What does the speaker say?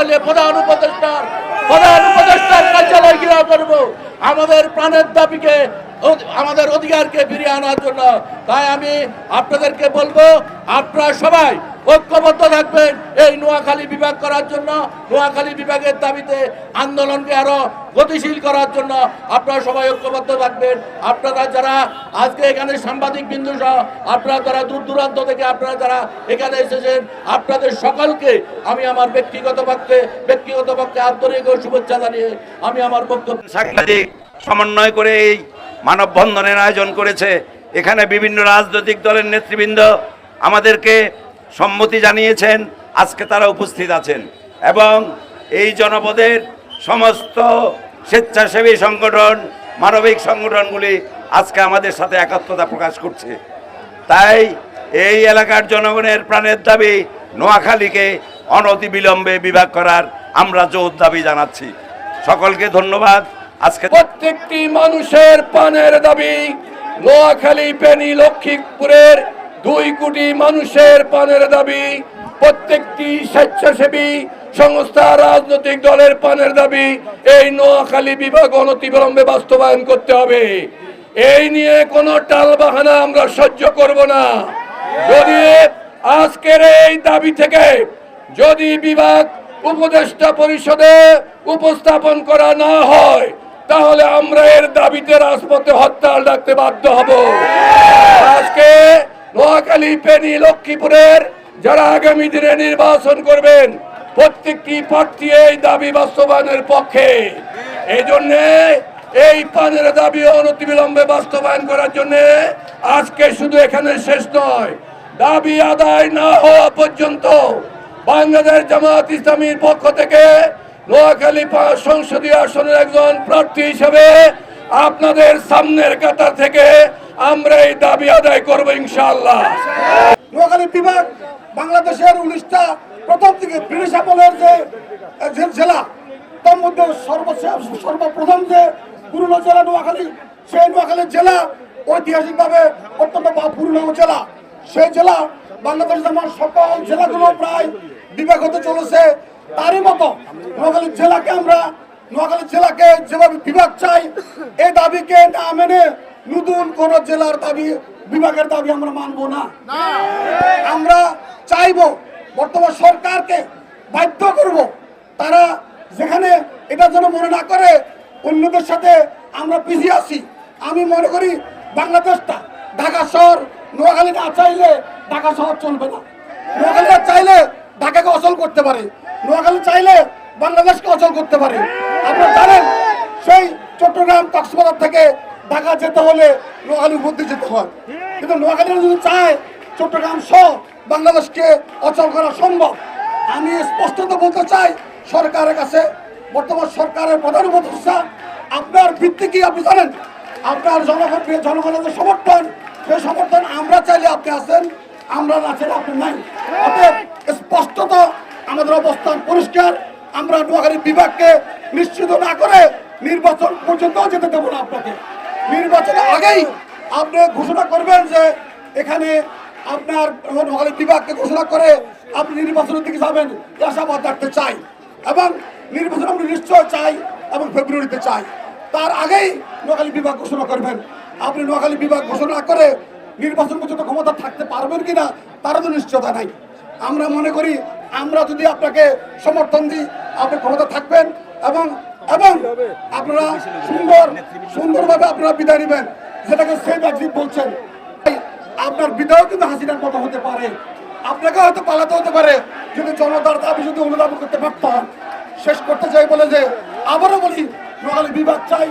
নাহলে প্রধান উপদেষ্টার প্রধান উপদেষ্টার কার্যালয় ঘেরাও করব। আমাদের প্রাণের দাবিকে, আমাদের অধিকারকে ফিরিয়ে আনার জন্য। তাই আমি আপনাদেরকে বলব, আপনারা সবাই ঐক্যবদ্ধ থাকবেন। এই নোয়াখালী বিভাগ করার জন্য, নোয়াখালী বিভাগের দাবিতে আন্দোলনকে আরও গতিশীল করার জন্য আপনারা সবাই ঐক্যবদ্ধ থাকবেন। আপনারা যারা আজকে এখানে সাংবাদিক বিন্দু সহ, আপনারা যারা দূর দূরান্ত থেকে আপনারা যারা এখানে এসেছেন, আপনাদের সকলকে আমি আমার ব্যক্তিগত পক্ষে ব্যক্তিগত পক্ষে আন্তরিক ও শুভেচ্ছা জানিয়ে আমি আমার বক্তব্য সমন্বয় করে এই মানববন্ধনের আয়োজন করেছে। এখানে বিভিন্ন রাজনৈতিক দলের নেতৃবৃন্দ আমাদেরকে সম্মতি জানিয়েছেন, আজকে তারা উপস্থিত আছেন। এবং এই জনপদের সমস্ত স্বেচ্ছাসেবী সংগঠন, মানবিক সংগঠনগুলি আজকে আমাদের সাথে একাত্মতা প্রকাশ করছে। তাই এই এলাকার জনগণের প্রাণের দাবি নোয়াখালীকে অনতিবিলম্বে বিভাগ করার আমরা জোর দাবি জানাচ্ছি। সকলকে ধন্যবাদ। আজকে প্রত্যেকটি মানুষের প্রাণের দাবি নোয়াখালী পেনি লক্ষ্মীপুরের দুই কোটি মানুষের পানের দাবি, প্রত্যেকটি স্বেচ্ছাসেবী সংস্থা, রাজনৈতিক দলের পানের দাবি, এই নোয়াখালী বিভাগ অনতিবিলম্বে বাস্তবায়ন করতে হবে। এই নিয়ে কোনো টালবাহানা আমরা সহ্য করব না। যদি আজকের এই দাবি থেকে যদি বিভাগ উপদেষ্টা পরিষদে উপস্থাপন করা না হয়, তাহলে আমরা এর দাবিতে রাজপথে হরতাল ডাকতে বাধ্য হব। আজকে নোয়াখালী পেনি লক্ষ্মীপুরের যারা আগামী দিনে নির্বাচন করবেন, প্রত্যেকটি প্রার্থী এই দাবি বাস্তবায়নের পক্ষে। এই জন্যে এই পানের দাবি অনতিবিলম্বে বাস্তবায়ন করার জন্য আজকে শুধু এখানে শেষ নয়, দাবি আদায় না হওয়া পর্যন্ত বাংলাদেশ জামাত ইসলামীর পক্ষ থেকে নোয়াখালী সংসদীয় আসনের একজন প্রার্থী হিসেবে আপনাদের সামনের কাতার থেকে আমরা এই দাবি আদায় করব ইনশাআল্লাহ। নোয়াখালী বিভাগ বাংলাদেশের উনিশটা প্রথম থেকে ব্রিটিশ আমলের যে জেলা, তার মধ্যে সর্বপ্রথম যে পুরনো জেলা নোয়াখালী, সেই নোয়াখালী জেলা ঐতিহাসিকভাবে অত্যন্ত পুরনো জেলা। সেই জেলা বাংলাদেশ যেমন সকল জেলাগুলো প্রায় বিভাগ হতে চলেছে, তারই মতো নোয়াখালী জেলাকে আমরা, নোয়াখালী জেলাকে যেভাবে বিভাগ চাই এই দাবিকে না মেনে নতুন কোন জেলার দাবি, বিভাগের দাবি আমরা মানবো না। আমরা চাইব, বর্তমান সরকারকে বাধ্য করব তারা যেখানে এটা যেন মনে না করে, অন্যদের সাথে আমরা পিছিয়ে আছি। আমি মনে করি বাংলাদেশটা ঢাকা শহর নোয়াখালী না চাইলে ঢাকা শহর চলবে না। নোয়াখালীরা চাইলে ঢাকাকে অচল করতে পারে। নোয়াখালী চাইলে বাংলাদেশকে অচল করতে পারে। আপনারা জানেন, সেই চট্টগ্রাম কক্সবাজার থেকে ঢাকা যেতে হলে নোয়াখালী মধ্যে যেতে হয়। কিন্তু নোয়াখালী যদি চায়, চট্টগ্রাম সহ বাংলাদেশকে অচল করা সম্ভব। আমি স্পষ্টত বলতে চাই, সরকারের কাছে, বর্তমান সরকারের প্রধান উপদেষ্টা, আপনার ভিত্তি কি আপনি জানেন? আপনার জনগণ জনগণের যে সমর্থন, সেই সমর্থন আমরা চাইলে আপনি আছেন, আমরা না চাইলে আপনি নাই। অতএব স্পষ্টত আমাদের অবস্থান পরিষ্কার, আমরা নোয়াখালী বিভাগকে নিশ্চিত না করে নির্বাচন পর্যন্ত যেতে দেবো না আপনাকে। নির্বাচনের আগেই আপনি ঘোষণা করবেন যে এখানে আপনার নোয়াখালী বিভাগকে ঘোষণা করে আপনি নির্বাচনের দিকে যাবেন আশাবাদ রাখতে চাই। এবং নির্বাচন আমরা নিশ্চয় চাই এবং ফেব্রুয়ারিতে চাই। তার আগেই নোয়াখালী বিভাগ ঘোষণা করবেন। আপনি নোয়াখালী বিভাগ ঘোষণা করে নির্বাচন পর্যন্ত ক্ষমতা থাকতে পারবেন কিনা তারও তো নিশ্চয়তা নাই। আমরা মনে করি, আমরা যদি আপনাকে সমর্থন দিই, আপনি ক্ষমতা থাকবেন এবং এবং আপনারা সুন্দর, সুন্দরভাবে আপনারা বিদায় নেবেন, যেটাকে সেফ এক্সিট বলছেন। আপনার বিদায় কিন্তু হাসিনার মতো হতে পারে। আপনাকে হয়তো পালাতে হতে পারে, যদি জনতার দাবি যদি অনুধাবন করতে পারতাম। শেষ করতে চাই বলে যে, আবারও বলি নোয়াখালী বিবাদ চাই।